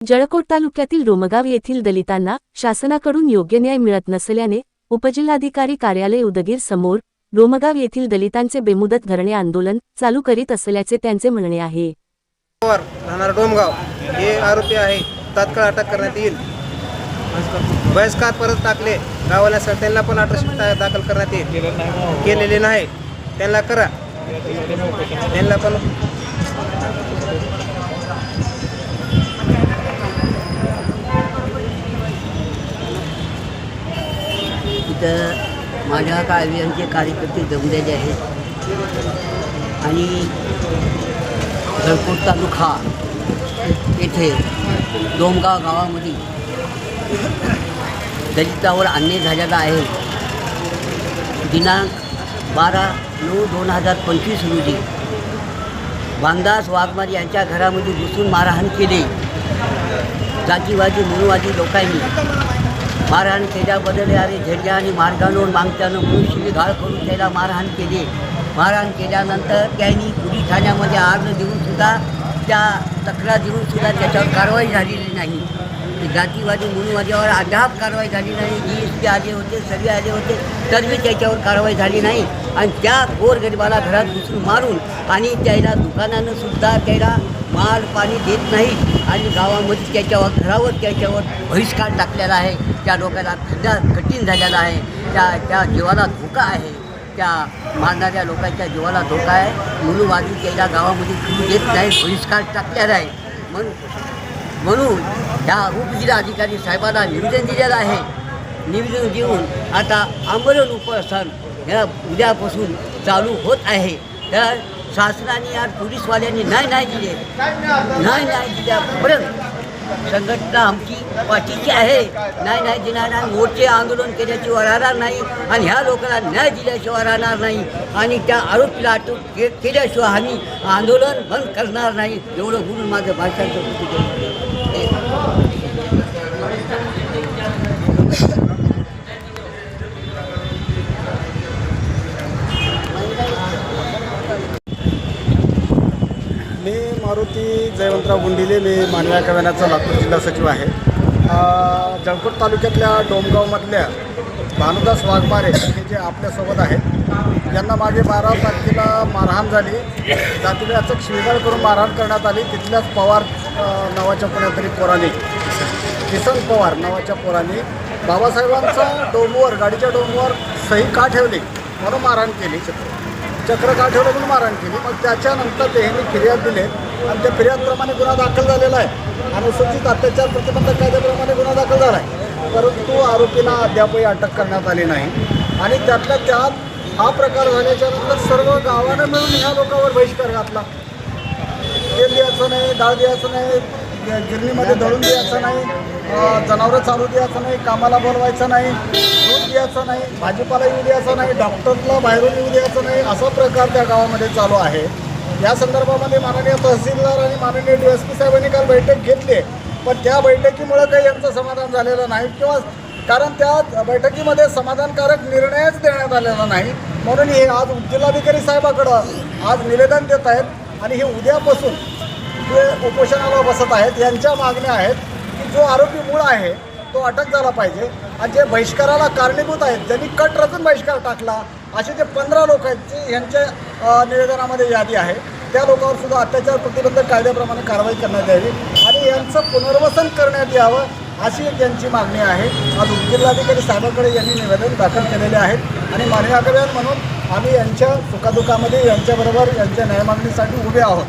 जळकोट तालुक्यातील रोमगाव येथील दलितांना शासनाकडून योग्य न्याय मिळत नसल्याने उपजिल्हाधिकारी कार्यालय उदगीर समोर रोमगाव येथील दलितांचे बेमुदत धरणे आंदोलन चालू करीत असल्याचे त्यांचे म्हणणे आहे. राहणार डोमगाव हे आरोपी आहे. तात्काळ अटक करण्यात येईल. बहिष्कार परत टाकले. गावाला त्यांना पण अटक दाखल करण्यात येईल. केलेले नाही. त्यांना करा. त्यांना पण इथं माझ्या काव्यांचे कार्यकर्ते जमलेले आहेत. आणि जळकोट तालुका येथे डोमगाव गावामध्ये दलितावर अन्याय झालेला आहे. दिनांक बारा नऊ दोन हजार पंचवीस रोजी वांदास वाघमारी यांच्या घरामध्ये घुसून मारहाण केली. जातीवादी मूळवादी लोकांनी मारहाण केल्याबद्दल अरे झेंड्या आणि मार्गांवर मागच्यानं मनुष्य घाळ करून त्याला मारहाण केली. मारहाण केल्यानंतर त्यांनी पोलीस ठाण्यामध्ये अर्ज देऊन सुद्धा त्या तक्रार देऊन सुद्धा त्याच्यावर कारवाई झालेली नाही. जातीवादी मूळवाद्यावर अद्याप कारवाई झाली नाही. जी एस पी आले होते सगळे आले होते तरी त्याच्यावर कारवाई झाली नाही. आणि त्या गोरगरिबाला घरात घुसून मारून आणि त्याला दुकानानं सुद्धा त्याला माल पाणी देत नाही. आणि गावामध्ये त्याच्यावर घरावर त्याच्यावर बहिष्कार टाकलेला आहे. त्या लोकांना खड्डा कठीण झालेला आहे. त्या त्या जीवाला धोका आहे. त्या मारणाऱ्या लोकांच्या जीवाला धोका आहे. म्हणून त्याच्या गावामध्ये फिरू येत नाही बहिष्कार टाकलेला आहे. म्हणून म्हणून त्या उपजिल्हाधिकारी साहेबांना निवेदन दिलेलं आहे. निवेदन देऊन आता आंदोलन उपस्थान ह्या उद्यापासून चालू होत आहे. तर शासनाने या पोलीसवाल्यांनी नाही नाही दिले. नाही नाही दिल्यापर्यंत संघटना आमची पाठीची आहे. नाही नाही देणार नाही मोर्चे आंदोलन केल्याशिवाय राहणार नाही आणि ह्या लोकांना न्याय दिल्याशिवाय राहणार नाही आणि त्या आरोपीला अटक केल्याशिवाय आम्ही आंदोलन बंद करणार नाही एवढं बोलून माझं भाषण करतो. मी मारुती जयवंतराव गुंडिले मी मानव्या कव्यानाचा लातूर जिल्हा सचिव आहे. जळकोट तालुक्यातल्या डोमगावमधल्या भानुदास वाघमारे हे जे आपल्यासोबत आहेत यांना मागे बारा तारखेला मारहाण झाली. जातीने अचक शिवीगाळ करून मारहाण करण्यात आली. तिथल्याच पवार नावाच्या कोणातरी पोराने किसन पवार नावाच्या पोराने बाबासाहेबांचा डोमवर गाडीच्या डोमवर सही का ठेवली? म्हणून मारहाण केली. चक्र चक्र का ठेवलं म्हणून मारहाण केली. मग त्याच्यानंतर त्यांनी फिर्याद दिले. आणि त्या फिर्यादप्रमाणे गुन्हा दाखल झालेला आहे. अनुसूचित अत्याचार प्रतिबंधक कायद्याप्रमाणे गुन्हा दाखल झाला आहे. परंतु आरोपीला अद्यापही अटक करण्यात आली नाही. आणि त्यातल्या त्यात हा प्रकार झाल्याच्यानंतर सर्व गावानं मिळून ह्या लोकांवर बहिष्कार घातला. तेल द्यायचं नाही डाळ द्यायचं नाही गिरणीमध्ये दळून द्यायचं नाही. जनावरं चालू द्यायचं नाही कामाला बोलवायचं नाही दूध द्यायचं नाही भाजीपाला येऊ द्यायचं नाही डॉक्टरला बाहेरून येऊ द्यायचं नाही असा प्रकार त्या गावामध्ये चालू आहे. या संदर्भामध्ये माननीय तहसीलदार आणि माननीय डी एस पी साहेबांनी काल बैठक घेतली आहे. पण त्या बैठकीमुळं काही यांचं समाधान झालेलं नाही किंवा कारण त्या बैठकीमध्ये समाधानकारक निर्णयच देण्यात आलेला नाही. म्हणून हे आज जिल्हाधिकारी साहेबाकडं आज निवेदन देत आहेत आणि हे उद्यापासून जे उपोषणाला बसत आहेत यांच्या मागण्या आहेत. जो आरोपी मूळ आहे तो अटक झाला पाहिजे. आणि जे बहिष्काराला कारणीभूत आहेत ज्यांनी कट रचून बहिष्कार टाकला असे जे पंधरा लोक आहेत जे यांच्या निवेदनामध्ये यादी आहे त्या लोकांवर सुद्धा अत्याचार प्रतिबंधक कायद्याप्रमाणे कारवाई करण्यात यावी आणि यांचं पुनर्वसन करण्यात यावं अशी एक त्यांची मागणी आहे. आज उपजिल्हाधिकारी साहेबांकडे यांनी निवेदन दाखल केलेले आहेत. आणि मानवी अभियान म्हणून आम्ही यांच्या सुखादुखामध्ये यांच्याबरोबर यांच्या न्यायमागणीसाठी उभे आहोत.